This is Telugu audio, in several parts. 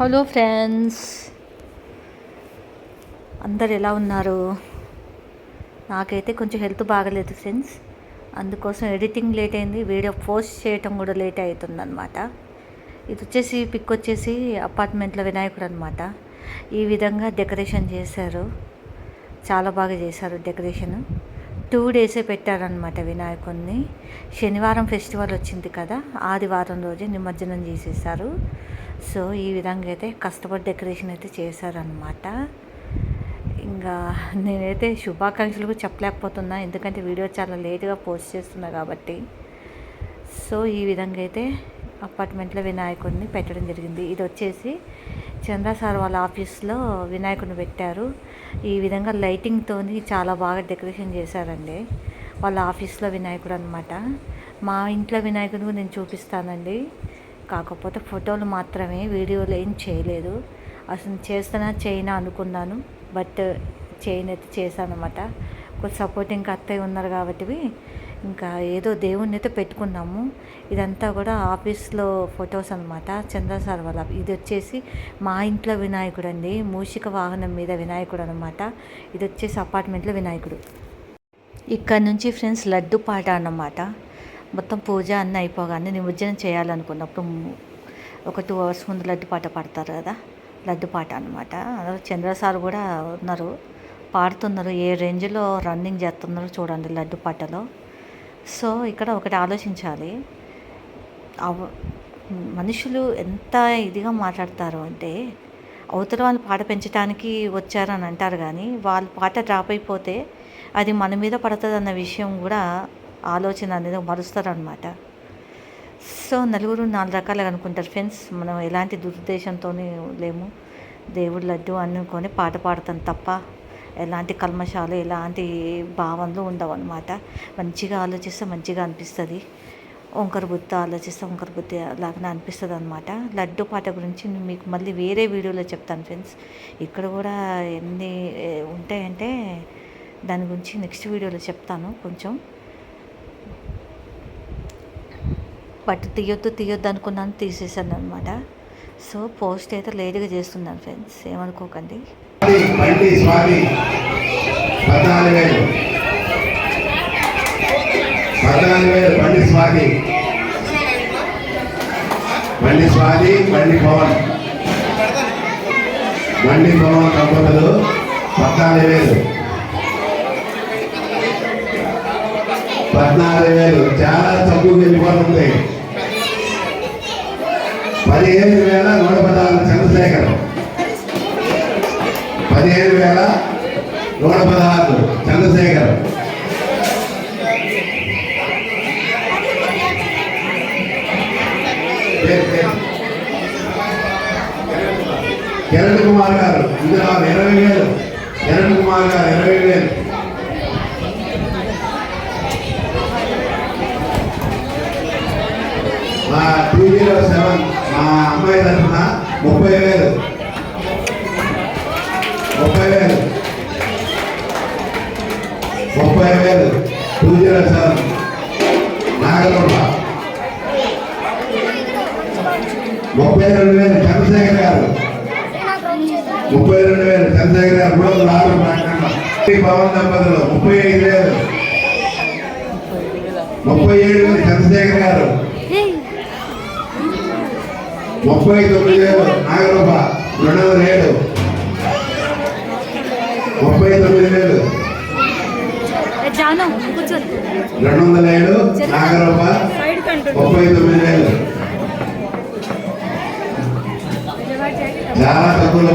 Hello friends. అందరు ఎలా ఉన్నారు? నాకైతే కొంచెం హెల్త్ బాగలేదు ఫ్రెండ్స్. అందుకోసం ఎడిటింగ్ లేట్ అయింది వీడియో పోస్ట్ చేయటం కూడా లేట్ అవుతుందన్నమాట. ఇది వచ్చేసి పిక్ వచ్చేసి అపార్ట్మెంట్లో వినాయకుడు అనమాట ఈ విధంగా డెకరేషన్ చేశారు. చాలా బాగా చేశారు డెకరేషన్. టూ డేసే పెట్టారనమాట వినాయకుడిని శనివారం ఫెస్టివల్ వచ్చింది కదా ఆదివారం రోజే నిమజ్జనం చేసేసారు సో ఈ విధంగా అయితే కష్టపడి డెకరేషన్ అయితే చేశారనమాట ఇంకా నేనైతే శుభాకాంక్షలు కూడా చెప్పలేకపోతున్నా ఎందుకంటే వీడియో చాలా లేట్గా పోస్ట్ చేస్తున్నా కాబట్టి. సో ఈ విధంగా అయితే అపార్ట్మెంట్లో వినాయకుడిని పెట్టడం జరిగింది. ఇది వచ్చేసి చంద్ర సార్ వాళ్ళ ఆఫీస్లో వినాయకుడిని పెట్టారు. ఈ విధంగా లైటింగ్తో చాలా బాగా డెకరేషన్ చేశారండి. వాళ్ళ ఆఫీస్లో వినాయకుడు అనమాట మా ఇంట్లో వినాయకుడిని కూడా నేను చూపిస్తానండి. కాకపోతే ఫోటోలు మాత్రమే వీడియోలు ఏం చేయలేదు. అసలు చేస్తానా చేయనా అనుకున్నాను. బట్ చేయనైతే అయితే చేశాను అనమాట కొంచెం సపోర్టింగ్ అత్తయ్య ఉన్నారు కాబట్టి ఇంకా ఏదో దేవుణ్ణి అయితే పెట్టుకున్నాము. ఇదంతా కూడా ఆఫీస్లో ఫొటోస్ అనమాట చంద్ర సార్ వాళ్ళ ఇది వచ్చేసి మా ఇంట్లో వినాయకుడు అండి మూషిక వాహనం మీద వినాయకుడు అనమాట ఇది వచ్చేసి అపార్ట్మెంట్లో వినాయకుడు. ఇక్కడ నుంచి ఫ్రెండ్స్ లడ్డు పాట అన్నమాట. మొత్తం పూజ అన్నీ అయిపోగానే నిమజ్జనం చేయాలనుకున్నప్పుడు ఒక టూ అవర్స్ ముందు లడ్డు పాట పాడతారు కదా లడ్డు పాట అనమాట చంద్ర సార్ కూడా ఉన్నారు. పాడుతున్నారు. ఏ రేంజ్లో రన్నింగ్ చేస్తున్నారో చూడండి లడ్డు పాటలో. సో ఇక్కడ ఒకటి ఆలోచించాలి. మనుషులు ఎంత ఇదిగా మాట్లాడతారు అంటే అవతల వాళ్ళు పాట పెంచడానికి వచ్చారని అంటారు కానీ వాళ్ళ పాట డ్రాప్ అయిపోతే అది మన మీద పడుతుంది అన్న విషయం కూడా ఆలోచన అనేది మరుస్తారనమాట సో నలుగురు నాలుగు రకాలుగా అనుకుంటారు ఫ్రెండ్స్. మనం ఎలాంటి దురుద్దేశంతో లేము. దేవుడు లడ్డు అనుకొని పాట పాడతాం తప్ప ఎలాంటి కల్మషాలు ఎలాంటి భావనలు ఉండవు అనమాట మంచిగా ఆలోచిస్తే మంచిగా అనిపిస్తుంది. వంకర బుద్ధి ఆలోచిస్తే వంకర బుద్ధి లాగానే అనిపిస్తుంది అనమాట లడ్డు పాట గురించి నేను మీకు మళ్ళీ వేరే వీడియోలో చెప్తాను ఫ్రెండ్స్. ఇక్కడ కూడా ఎన్ని ఉంటాయంటే దాని గురించి నెక్స్ట్ వీడియోలో చెప్తాను కొంచెం. బట్ తీయొద్దు తీయొద్దు అనుకున్నాను తీసేసాను అనమాట సో పోస్ట్ అయితే లేట్గా చేస్తున్నాను ఫ్రెండ్స్ ఏమనుకోకండి. బండి పద్నాలుగు వేలు. బండి స్వామి. బండి స్వామి బండి పవన్. బండి పవన్ దంపతులు పద్నాలుగు వేలు. పద్నాలుగు వేలు. చాలా తక్కువ వెళ్ళిపోతుంది. పదిహేను వేల నూట పదహారు చంద్రశేఖర్. పదిహేను వేల నూట పదహారు చంద్రశేఖర్. కిరణ్ కుమార్ గారు ఇందులో ఇరవై వేలు. కిరణ్ కుమార్ గారు ఇరవై వేలు. మా టూ సెవెన్. అమ్మాయి తరఫున ముప్పై వేలు ముప్పై వేలు ముప్పై వేలు టూ జీరో సెవెన్ నాగరూప ముప్పై రెండు వేలు చంద్రశేఖర్ గారు. ముప్పై రెండు వేలు చంద్రశేఖర్ గారు మూడు వందల ఆరు పవన్ దంపతులు ముప్పై ఐదు వేలు ముప్పై ఏడు వేలు చంద్రశేఖర్ గారు. ముప్పై తొమ్మిది వేలు. నాగరూప రెండు వందల ఏడు. ముప్పై తొమ్మిది వేలు. రెండు వందల ఏడు నాగరూప ముప్పై తొమ్మిది వేలు. చాలా తక్కువలో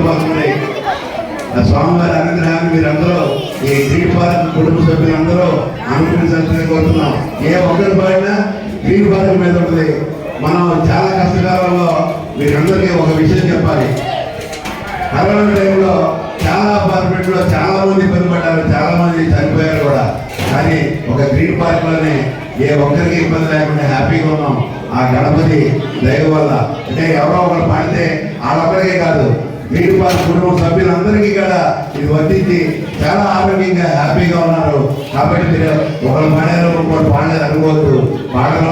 ఆ స్వామివారి అనుగ్రహాన్ని మీరందరూ ఈ గ్రీన్ పార్క్ కుటుంబ సభ్యులందరూ అనుభవించాలని కోరుతున్నాం. ఏ ఒక్కరి పాడినా గ్రీన్ పార్క్ మీద ఉంటుంది. మనం చాలా కష్టకాలంలో మీరందరికీ ఒక విషయం చెప్పాలి. కరోనా టైంలో చాలా అపార్ట్మెంట్లో చాలా మంది ఇబ్బంది పడ్డారు చాలా మంది చనిపోయారు కూడా. కానీ ఒక గ్రీన్ పార్క్లోనే ఏ ఒక్కరికి ఇబ్బంది లేకుండా హ్యాపీగా ఉన్నాం. ఆ గణపతి దైవ వల్ల. అంటే ఎవరో ఒకరు పాడితే వాళ్ళొక్కరికే కాదు. గ్రీన్ పార్క్ కుటుంబ సభ్యులందరికీ కూడా ఇది వర్తించి చాలా ఆరోగ్యంగా హ్యాపీగా ఉన్నారు. కాబట్టి మీరు ఒకరు పాడారు ఇంకోటి పాడలేదు అనుకోవద్దు పాటల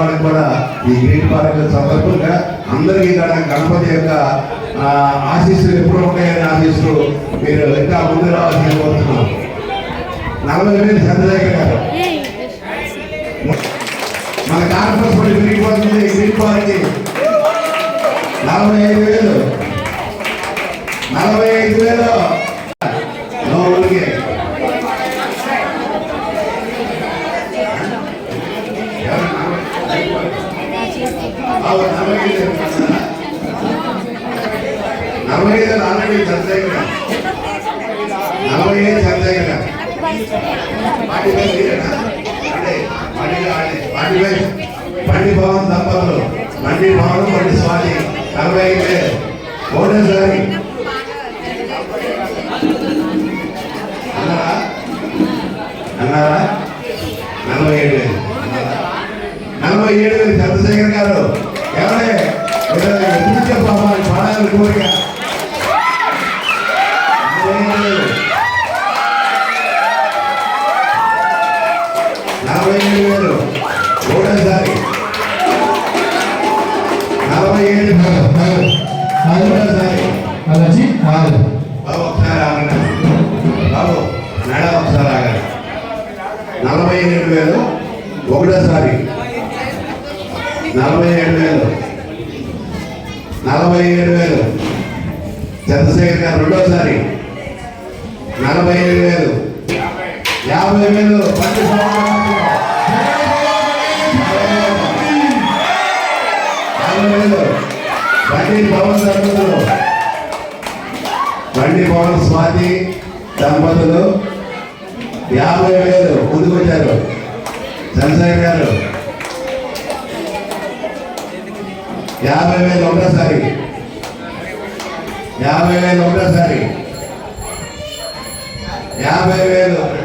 ఈ గ్రీన్ పార్క్ సందర్భంగా అందరికీ కూడా గణపతి యొక్క ఆశీస్సులు ఎప్పుడు ఉంటాయని ఆశిస్తూ మీరు ఇంకా ముందు రావాల్సి కోరుతున్నాం. నలభై వేలు చంద్రశేఖర్ గారు. మన కాన్ఫరెన్స్ కూడా పెరిగిపోతుంది గ్రీన్ పార్క్ నలభై ఐదు వేలు. నలభై ఐదు వేలు. నలభై ఐదు ఆల్రెడీ చంద్రశేఖర్ నలభై ఐదు చంద్రశేఖర్ పార్టీ అంటే పార్టీ పార్టీ భవన్ దంపతులు బండి భవన్ పండి స్వామి నలభై ఐదు వేలు. అన్నారా అన్నారా నలభై ఏడు వేలు. నలభై ఏడు వేలు. చంద్రశేఖర్ గారు. ఎవరే? ఎందుకు చెప్పాలి పాడాలి కోరిక. నలభై ఏడు వేలు. ఒకటేసారి నలభై ఏడు ఒకటేసారి అలాజీ బాబు ఒకసారి ఆగండి. బాబు మేడం ఒకసారి ఆగండి. నలభై ఏడు వేలు. ఒకటోసారి. నలభై ఏడు వేలు. నలభై ఏడు వేలు. చంద్రశేఖర్ గారు రెండోసారి. నలభై ఏడు వేలు. యాభై వేలు. బండి వేలు. బండి పవన్ దంపతులు. బండి పవన్ స్వాతి దంపతులు. యాభై వేలు. ముందుకొచ్చారు. చంద్రశేఖర్ గారు. యాభై వేలు ఒకటోసారి. యాభై వేలు ఒకటోసారి. యాభై వేలు.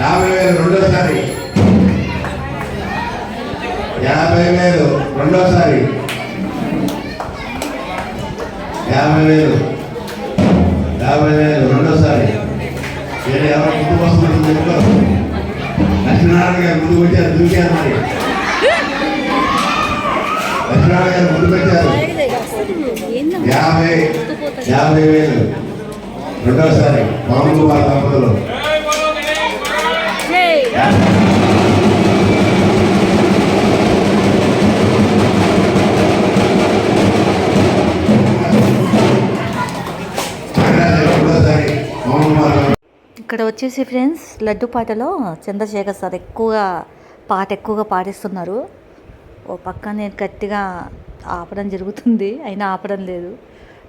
యాభై వేలు రెండోసారి. యాభై వేలు రెండోసారి. యాభై వేలు. యాభై వేలు రెండోసారి. వేరే ఎవరు ముందుకు వస్తున్నారు చెప్పుకోరు లక్ష్మీనారాయణ గారు ముందుకు వచ్చారు దూకారు మరి. లక్ష్మీనారాయణ గారు ముందు పెట్టారు. యాభై యాభై వేలు. రెండోసారి పవన్ కుమార్ దంపతులు ఇక్కడ వచ్చేసి ఫ్రెండ్స్ లడ్డు పాటలో చంద్రశేఖర్ సార్ ఎక్కువగా పాట ఎక్కువగా పాటిస్తున్నారు ఓ పక్క నేను గట్టిగా ఆపడం జరుగుతుంది అయినా ఆపడం లేదు.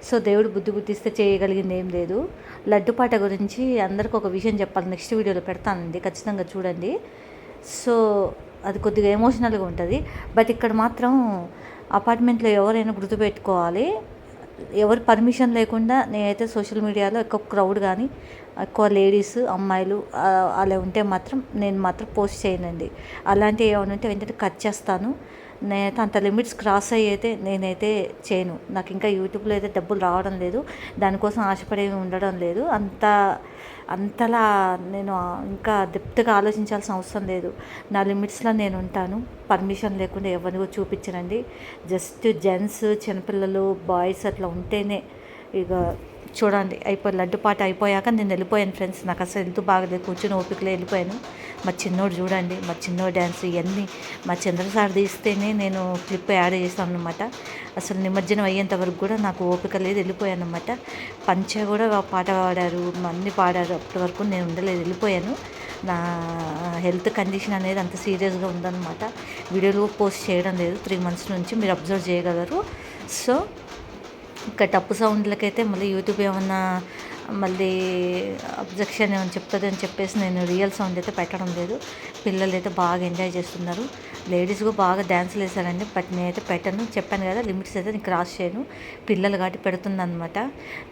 సో దేవుడు బుద్ధి బుద్ధిస్తే చేయగలిగింది ఏం లేదు. లడ్డుపాట గురించి అందరికి ఒక విషయం చెప్పాలి నెక్స్ట్ వీడియోలో పెడతానండి ఖచ్చితంగా చూడండి. సో అది కొద్దిగా ఎమోషనల్గా ఉంటుంది. బట్ ఇక్కడ మాత్రం అపార్ట్మెంట్లో ఎవరైనా గుర్తుపెట్టుకోవాలి. ఎవరు పర్మిషన్ లేకుండా నేనైతే సోషల్ మీడియాలో ఎక్కువ క్రౌడ్ కానీ ఎక్కువ లేడీస్ అమ్మాయిలు అలా ఉంటే మాత్రం నేను మాత్రం పోస్ట్ చేయనండి. అలాంటివి ఏమైనా ఉంటే వెంటనే కట్ చేస్తాను. నేను అంత లిమిట్స్ క్రాస్ అయ్యి అయితే నేనైతే చేయను. నాకు ఇంకా యూట్యూబ్లో అయితే డబ్బులు రావడం లేదు. దానికోసం ఆశపడేవి ఉండడం లేదు. అంత అంతలా నేను ఇంకా డెప్త్గా ఆలోచించాల్సిన అవసరం లేదు. నా లిమిట్స్లో నేను ఉంటాను. పర్మిషన్ లేకుండా ఎవరిని చూపించనండి. జస్ట్ జెంట్స్ చిన్నపిల్లలు బాయ్స్ అట్లా ఉంటేనే ఇక చూడండి అయిపోయి లడ్డు పాట అయిపోయాక నేను వెళ్ళిపోయాను ఫ్రెండ్స్. నాకు అసలు హెల్త్ బాగలేదు కూర్చుని ఓపికలో వెళ్ళిపోయాను. మా చిన్నోడు చూడండి మా చిన్నోడు డ్యాన్స్ ఇవన్నీ మా చంద్రసార్ తీస్తేనే నేను క్లిప్ యాడ్ చేశాను అనమాట అసలు నిమజ్జనం అయ్యేంత వరకు కూడా నాకు ఓపిక లేదు వెళ్ళిపోయాను అనమాట పంచ కూడా పాట పాడారు అన్ని పాడారు. అప్పటి వరకు నేను ఉండలేదు వెళ్ళిపోయాను. నా హెల్త్ కండిషన్ అనేది అంత సీరియస్గా ఉందన్నమాట. వీడియోలు పోస్ట్ చేయడం లేదు త్రీ మంత్స్ నుంచి మీరు అబ్జర్వ్ చేయగలరు. సో ఇంకా టప్పు సౌండ్లకైతే మళ్ళీ యూట్యూబ్ ఏమన్నా మళ్ళీ అబ్జెక్షన్ ఏమైనా చెప్తుంది అని చెప్పేసి నేను రియల్ సౌండ్ అయితే పెట్టడం లేదు. పిల్లలు అయితే బాగా ఎంజాయ్ చేస్తున్నారు. లేడీస్ కూడా బాగా డ్యాన్స్లు వేశారండి. బట్ నేనైతే పెట్టను. చెప్పాను కదా లిమిట్స్ అయితే నేను క్రాస్ చేయను. పిల్లలు కాబట్టి పెడుతుంది అనమాట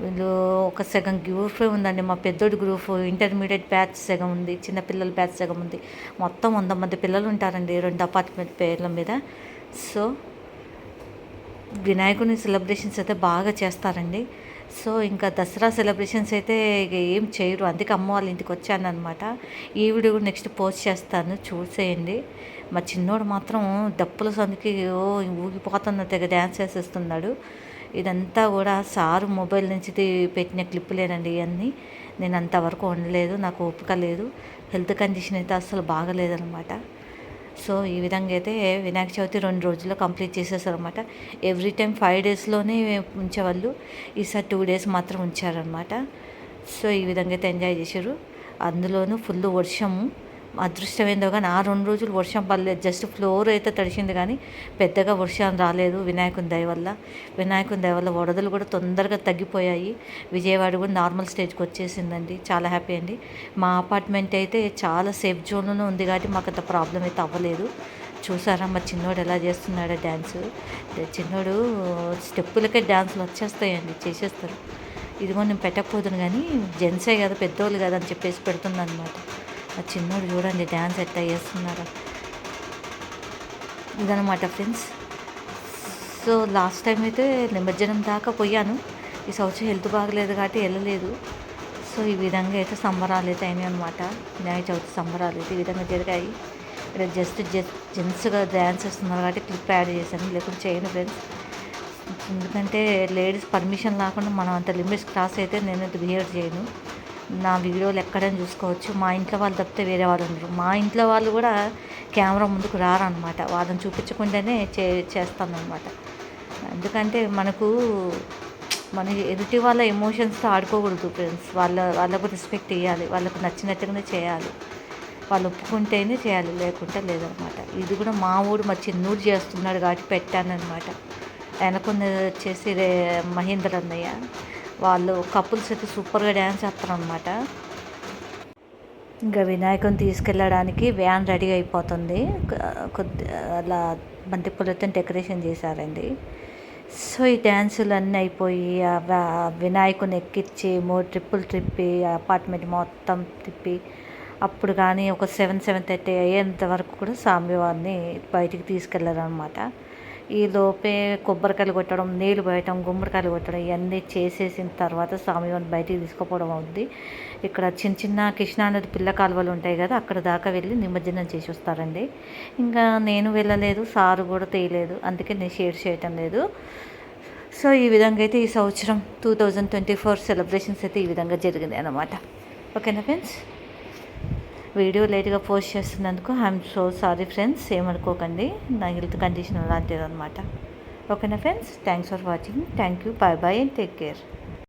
వీళ్ళు ఒక సగం గ్రూప్ ఉందండి. మా పెద్దోడి గ్రూప్ ఇంటర్మీడియట్ బ్యాచ్ సగం ఉంది చిన్న పిల్లల బ్యాచ్ సగం ఉంది. మొత్తం వంద మంది పిల్లలు ఉంటారండి. రెండు అపార్ట్మెంట్ పేర్ల మీద. సో వినాయకుని సెలబ్రేషన్స్ అయితే బాగా చేస్తారండి. సో ఇంకా దసరా సెలబ్రేషన్స్ అయితే ఇక ఏం చేయరు. అందుకే అమ్మ వాళ్ళ ఇంటికి వచ్చాను అనమాట ఈ వీడియో కూడా నెక్స్ట్ పోస్ట్ చేస్తాను. చూసేయండి. మా చిన్నోడు మాత్రం డప్పుల సందుకి ఓ ఊగిపోతున్న తెగ డ్యాన్స్ వేసేస్తున్నాడు. ఇదంతా కూడా సారు మొబైల్ నుంచి పెట్టిన క్లిప్పులేనండి ఇవన్నీ నేను అంతవరకు ఉండలేదు. నాకు ఓపిక లేదు. హెల్త్ కండిషన్ అయితే అసలు బాగలేదనమాట సో ఈ విధంగా అయితే వినాయక చవితి రెండు రోజుల్లో కంప్లీట్ చేసేసారు అనమాట ఎవ్రీ టైం ఫైవ్ డేస్లోనే ఉంచేవాళ్ళు. ఈసారి టూ డేస్ మాత్రం ఉంచారనమాట సో ఈ విధంగా అయితే ఎంజాయ్ చేశారు. అందులోనూ ఫుల్ వర్షము. అదృష్టం ఏందో కానీ ఆ రెండు రోజులు వర్షం పడలేదు జస్ట్ ఫ్లోర్ అయితే తడిసింది కానీ పెద్దగా వర్షం రాలేదు వినాయకుని దయ వల్ల. వినాయకుని దయ వల్ల వరదలు కూడా తొందరగా తగ్గిపోయాయి. విజయవాడ కూడా నార్మల్ స్టేజ్కి వచ్చేసిందండి. చాలా హ్యాపీ అండి. మా అపార్ట్మెంట్ అయితే చాలా సేఫ్ జోన్లోనే ఉంది కాబట్టి మాకు అంత ప్రాబ్లం అయితే అవ్వలేదు. చూసారా మా చిన్నోడు ఎలా చేస్తున్నాడో డ్యాన్స్. చిన్నోడు స్టెప్పులకే డ్యాన్సులు వచ్చేస్తాయండి చేసేస్తారు. ఇదిగో నేను పెట్టకపోదును కానీ జెంట్సే కదా పెద్దోళ్ళు కదా అని చెప్పేసి పెడుతున్నాను అనమాట ఆ చిన్నోడు చూడండి డ్యాన్స్ ఎట్లా చేస్తున్నారో. ఇదనమాట ఫ్రెండ్స్ సో లాస్ట్ టైం అయితే నిమజ్జనం దాకా పోయాను. ఈ సంవత్సరం హెల్త్ బాగలేదు కాబట్టి వెళ్ళలేదు. సో ఈ విధంగా అయితే సంబరాలు అయితే అయినాయి అనమాట వినాయక చవితి సంబరాలు అయితే ఈ విధంగా జరిగాయి. ఇక్కడ జస్ట్ జెంట్స్గా డ్యాన్స్ చేస్తున్నారు కాబట్టి క్లిప్ యాడ్ చేశాను లేకుంటే చేయను ఫ్రెండ్స్ ఎందుకంటే లేడీస్ పర్మిషన్ లేకుండా మనం అంత లిమిట్స్ క్రాస్ అయితే నేను బిహేవ్ చేయను. నా వీడియోలు ఎక్కడైనా చూసుకోవచ్చు. మా ఇంట్లో వాళ్ళు తప్పితే వేరే వాళ్ళు ఉండరు. మా ఇంట్లో వాళ్ళు కూడా కెమెరా ముందుకు రారనమాట వాళ్ళని చూపించకుండానే చే చేస్తానమాట ఎందుకంటే మనకు మన ఎదుటి వాళ్ళ ఎమోషన్స్తో ఆడుకోకూడదు ఫ్రెండ్స్ వాళ్ళ వాళ్ళకు రెస్పెక్ట్ ఇవ్వాలి వాళ్ళకు నచ్చినట్టుగానే చేయాలి. వాళ్ళు ఒప్పుకుంటేనే చేయాలి. లేకుంటే లేదనమాట ఇది కూడా మా ఊరు మా చిన్నూరు చేస్తున్నాడు కాబట్టి పెట్టానమాట వెనకొంద వచ్చేసి రే మహేంద్ర అన్నయ్య వాళ్ళు కపుల్స్ అయితే సూపర్గా డ్యాన్స్ చేస్తారనమాట ఇంకా వినాయకుని తీసుకెళ్ళడానికి వ్యాన్ రెడీ అయిపోతుంది. కొద్ది అలా బంతిపూలతో డెకరేషన్ చేశారండి. సో ఈ డ్యాన్సులు అన్నీ అయిపోయి వినాయకుని ఎక్కించి మూడు ట్రిప్పులు ట్రిప్పి అపార్ట్మెంట్ మొత్తం తిప్పి అప్పుడు కానీ ఒక సెవెన్ సెవెన్ థర్టీ అయ్యేంత వరకు కూడా స్వామివారిని బయటికి తీసుకెళ్ళారనమాట ఈ లోపే కొబ్బరికాయలు కొట్టడం నీళ్ళు పోయటం గుమ్మడికాయలు కొట్టడం ఇవన్నీ చేసేసిన తర్వాత స్వామివారిని బయటికి తీసుకుపోవడం అవుద్ది. ఇక్కడ చిన్న చిన్న కృష్ణానది పిల్ల కాలువలు ఉంటాయి కదా అక్కడ దాకా వెళ్ళి నిమజ్జనం చేసి వస్తారండి. ఇంకా నేను వెళ్ళలేదు సారు కూడా తీయలేదు అందుకే నేను షేర్ చేయటం లేదు. సో ఈ విధంగా అయితే ఈ సంవత్సరం two thousand twenty four celebrations అయితే ఈ విధంగా జరిగింది అనమాట ఓకేనా ఫ్రెండ్స్? వీడియో లేట్గా పోస్ట్ చేస్తున్నందుకు ఐఎమ్ సో సారీ ఫ్రెండ్స్ ఏమనుకోకండి. నా హెల్త్ కండిషన్ అలాంటిది అనమాట ఓకేనా friends thanks for watching thank you bye bye and take care